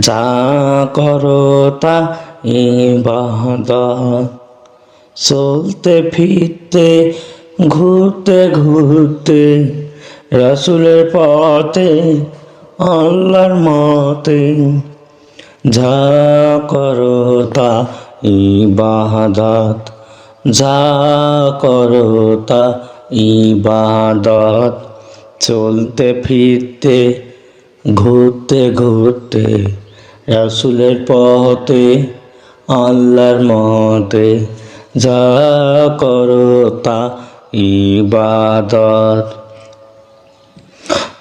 যা করো তা চলতে ফিরতে, ঘুরতে ঘুরতে, রসুলের পথে, আল্লাহর মতে, যা করো তা ইবাদত। যা করো তা ইবাদত। চলতে ফিরতে, ঘুরতে ঘুরতে রসুলের পথে, আল্লাহর মতে যা করো তা ইবাদত।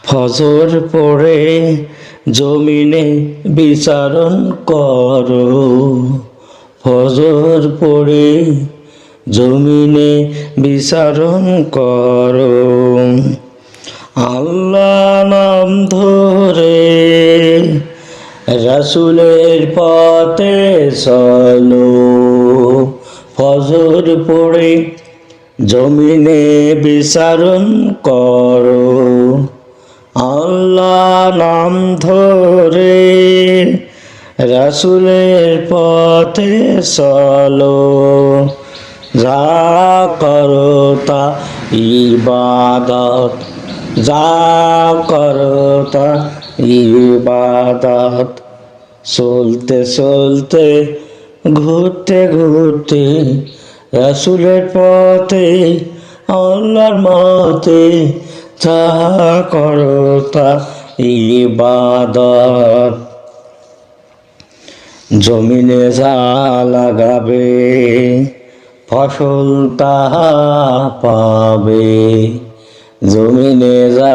ফজর পড়ে জমিনে বিচারণ করো। ফজর পড়ে জমিনে বিচারণ করো। আল্লাহ নাম ধরে রসুলের পথে চলো। ফজর পড়ে জমিনে বিচারণ করো। আল্লাহ নাম ধরে রসুলের পথে চলো। যা করো তা ইবাদত, যা করো তা ইবাদত চলতে চলতে ঘুরতে ঘুরতে রসুলের পথে, আল্লাহর মতে যা করো তা ইবাদত। জমিনে যা লাগাবে, ফসল তাহা পাবে। জমিনে যা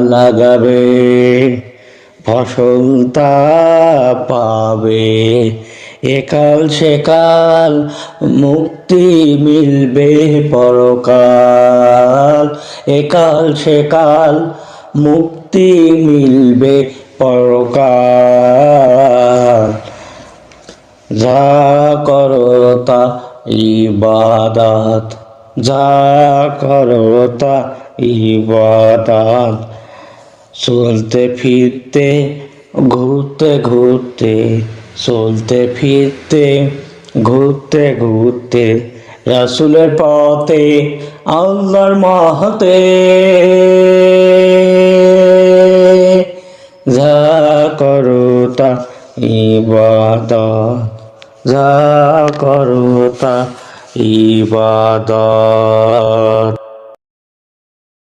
লাগাবে ফসল তা পাবে। একাল সেকাল মুক্তি মিলবে পরকাল। একাল সেকাল মুক্তি মিলবে পরকাল। যা করো তা ইবাদত। যা করো তা ইবাদত। চলতে ফিরতে, ঘুরতে ঘুরতে, চলতে ফিরতে, ঘুরতে ঘুরতে, রাসুলের পথে, আল্লাহর মহতে। যা করো তা ইবাদত। যা করো তা ইবাদত